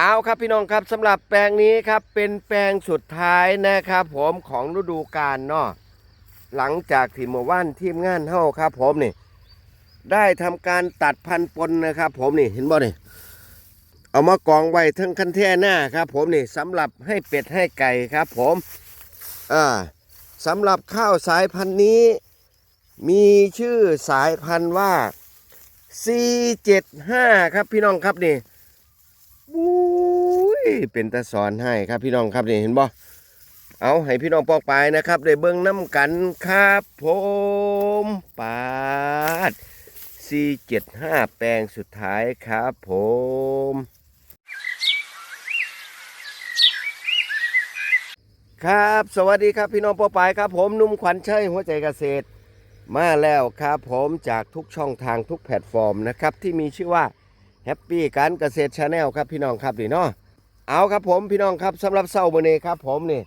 เอาครับพี่น้องครับสำหรับแปลงนี้ครับเป็นแปลงสุดท้ายนะครับ ผมของฤดูกาลเนาะหลังจากที่เมื่อวานทีมงานเฮาครับ ผมนี่ ได้ทำการตัดพันธุ์ปนนะครับ ผมนี่เห็นบ่นี่เอามากองไว้ทั้งคันแท่หน้าครับ ผมนี่สำหรับให้เป็ดให้ไก่ครับ ผมอ่าสำหรับข้าวสายพันธุ์นี้ มีชื่อสายพันธุ์ว่า C75 ครับพี่น้องครับนี่บุ้ย เป็นตาสอนให้ครับพี่น้องครับนี่เห็นบ่เอาให้พี่น้องปอกไปายนะครับได้เบิ้งน้ำกันครับผมปาด C75 แปลงสุดท้ายครับผมครับ สวัสดีครับพี่น้องปอกไปายครับ ผมนุ่มขวัญชัยหัวใจเกษตร มาแล้วครับผมจากทุกช่องทางทุกแพลตฟอร์มนะครับ ที่มีชื่อว่าแฮปปี้การเกษตรชาแนลครับพี่น้องครับนี่เนาะ เอาครับผมพี่น้องครับสำหรับเศร้าโมอนี้ครับ ผมนี่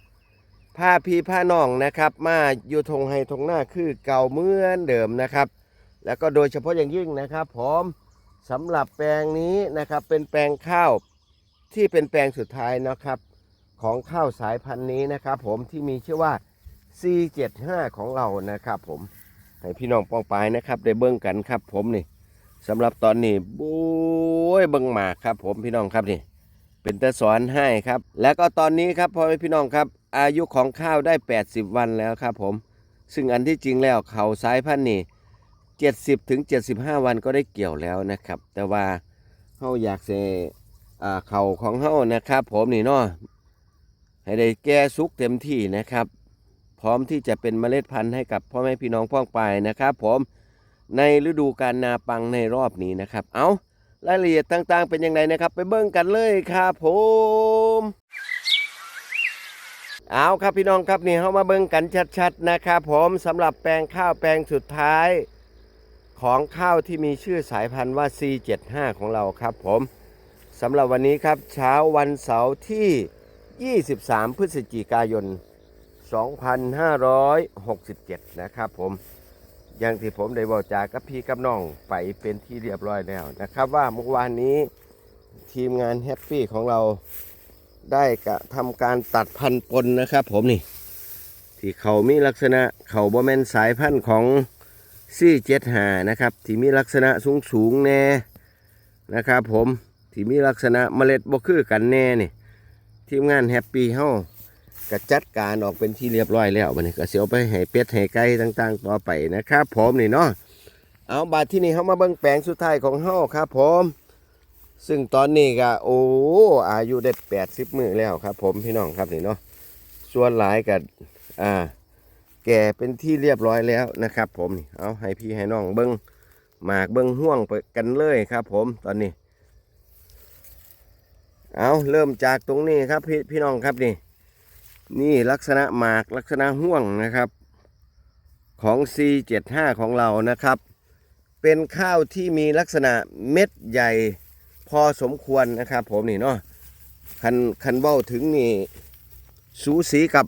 ผ้าพี่ผ้าน้องนะครับ มาอยู่ทงไฮทงหน้าคือเก่าเหมือนเดิมนะครับ แล้วก็โดยเฉพาะอย่างยิ่งนะครับ ผมสำหรับแปลงนี้นะครับเป็นแปลงข้าวที่เป็นแปลงสุดท้ายนะครับ ของข้าวสายพันธุ์นี้นะครับ ผมที่มีชื่อว่า C75 ของเรานะครับ ผมให้พี่น้องป้องปายนะครับได้เบิ้งกันครับ ผมนี่สำหรับตอนนี้บุ้ยเบังหมากครับ ผมพี่น้องครับนี่ เป็นตะสอนให้ครับ แล้วก็ตอนนี้ครับพ่อแม่พี่น้องครับ อายุของข้าวได้ 80 วันแล้วครับผม ซึ่งอันที่จริงแล้วเขาสายพันธุ์นี่70ถึง75 วันก็ได้เกี่ยวแล้วนะครับ แต่ว่าเฮาอยากเซ่าเขาของเฮานะครับ ผมนี่เนาะให้ได้แก่สุกเต็มที่นะครับ พร้อมที่จะเป็นเมล็ดพันธุ์ให้กับพ่อแม่พี่น้องพ้องปายนะครับ ผมในฤดูการนาปังในรอบนี้นะครับ เอา รายละเอียดต่างๆ เป็นยังไงนะครับ ไปเบิ่งกันเลยครับผมเอาครับพี่น้องครับนี่เข้ามาเบิ่งกันชัดๆนะครับผมสำหรับแปลงข้าวแปลงสุดท้ายของข้าวที่มีชื่อสายพันธุ์ว่า C75 ของเราครับผมสำหรับวันนี้ครับเช้าวันเสาร์ที่ 23 พฤศจิกายน 2567 นะครับผม อย่างที่ผมได้บอกจากกับพี่กับน้องไปเป็นที่เรียบร้อยแล้วนะครับ ว่าเมื่อวานนี้ทีมงานแฮปปี้ของเราได้กระทำการตัดพันธุ์ปนนะครับ ผมนี่ ที่เขามีลักษณะเขาบอแมนสายพันธุ์ของซี่เจ็ดหานะครับ ที่มีลักษณะสูงสูงๆแน่นะครับ ผมที่มีลักษณะเมล็ดบ่คือกันแน่นี่ทีมงานแฮปปี้เฮา ก็จัดการออกเป็นที่เรียบร้อยแล้ววันนี้ก็เสียวไปให้เป็ดให้ไก่ต่างๆ ต่อไปนะครับผมนี่เนาะเอาบาดที่นี่เขามาเบิ่งแปลงสุดท้ายของเฮาครับผมซึ่งตอนนี้ก็โอ้อายุได้แปดสิบมือแล้วครับ ผมพี่น้องครับนี่เนาะส่วนหลายกับอ่าแก่เป็นที่เรียบร้อยแล้วนะครับ ผมนี่เอาให้พี่ให้น้องเบิ้งหมากเบิ้งห่วงไปกันเลยครับ ผมตอนนี้ เอาเริ่มจากตรงนี้ครับพี่พี่น้องครับนี่ นี่ลักษณะหมากลักษณะห่วงนะครับ ของ C75 ของเรานะครับ เป็นข้าวที่มีลักษณะเม็ดใหญ่พอสมควรนะครับ ผมนี่เนาะคันคันเบ้าถึงนี่สูสีกับ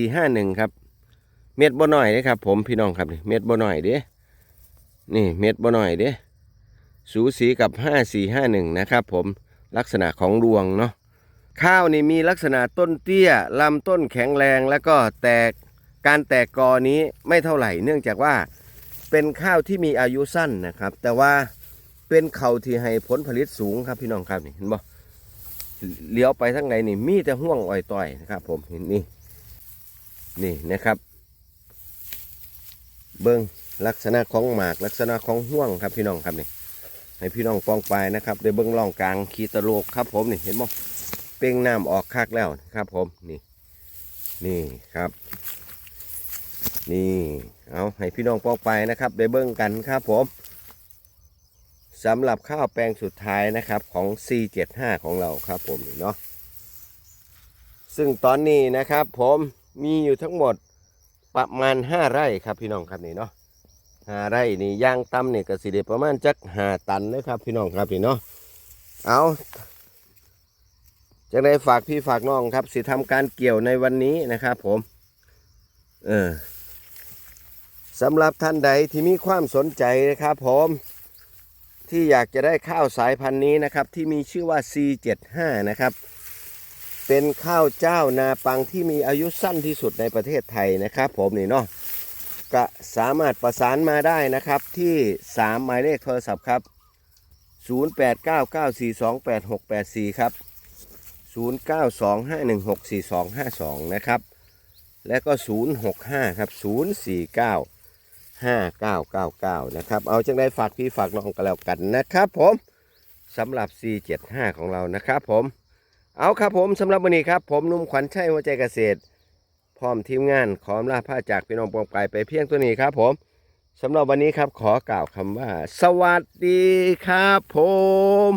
5451 ครับ เม็ดบ่หน่อยเด้ครับ ผมพี่น้องครับนี่เม็ดบ่หน่อยเด้นี่เม็ดบ่หน่อยเด้สูสีกับ 5451 นะครับ ผมลักษณะของรวงเนาะ ข้าวนี่มีลักษณะต้นเตี้ยลำต้นแข็งแรงแล้วก็แตกการแตกกอนี้ไม่เท่าไหร่ เนื่องจากว่าเป็นข้าวที่มีอายุสั้นนะครับ แต่ว่าเป็นเขาที่ให้ผลผลิตสูงครับพี่น้องครับนี่เห็นบ่เลี้ยวไปทั้งไหนนี่มีแต่ห่วงอ่อยต่อยนะครับ ผมเห็นนี่นี่นะครับ เบิ้งลักษณะของหมากลักษณะของห่วงครับพี่น้องครับนี่ให้พี่น้องปองไปนะครับได้เบิ้งร่องกลางขีตะโลกครับ ผมนี่เห็นบ่ เป่งน้ำออกคักแล้วครับผมนี่ นี่ครับ นี่เอาให้พี่น้องปอกไปนะครับได้เบิ้งกันครับผมสำหรับข้าวแปลงสุดท้ายนะครับของ C75 ของเราครับผมเนาะซึ่งตอนนี้นะครับผมมีอยู่ทั้งหมดประมาณ 5 ไร่ครับพี่น้องครับนี่เนาะหาไร่นี่ย่างต่ำนี่ก็สิได้ประมาณจักห้าตันนะครับพี่น้องครับนี่เนาะเอา จะได้ฝากพี่ฝากน้องครับ สิทำการเกี่ยวในวันนี้นะครับผม เออสำหรับท่านใดที่มีความสนใจนะครับผมที่อยากจะได้ข้าวสายพันธุ์นี้นะครับ ที่มีชื่อว่า C75 นะครับ เป็นข้าวเจ้านาปังที่มีอายุสั้นที่สุดในประเทศไทยนะครับ ผมนี่เนาะก็สามารถประสานมาได้นะครับที่ 3 หมายเลขโทรศัพท์ครับ 0899428684 ครับ 0925164252 นะครับ และก็ 065 ครับ 049 5999 นะครับ เอาจังได้ฝากพี่ฝากน้องกันแล้วกันนะครับผมสำหรับ C75 ของเรานะครับผม เอาครับผมสำหรับวันนี้ครับ ผมนุ่มขวัญชัยหัวใจเกษตร พร้อมทีมงานขอมลาผ้าจากพี่น้องปองไปไปเพียงตัวนี้ครับผมสำหรับวันนี้ครับขอกล่าวคำว่า สวัสดีครับผม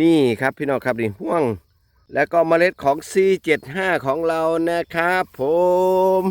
นี่ครับพี่น้องครับนี่ห่วง แล้วก็เมล็ดของ C75 ของเรานะครับผม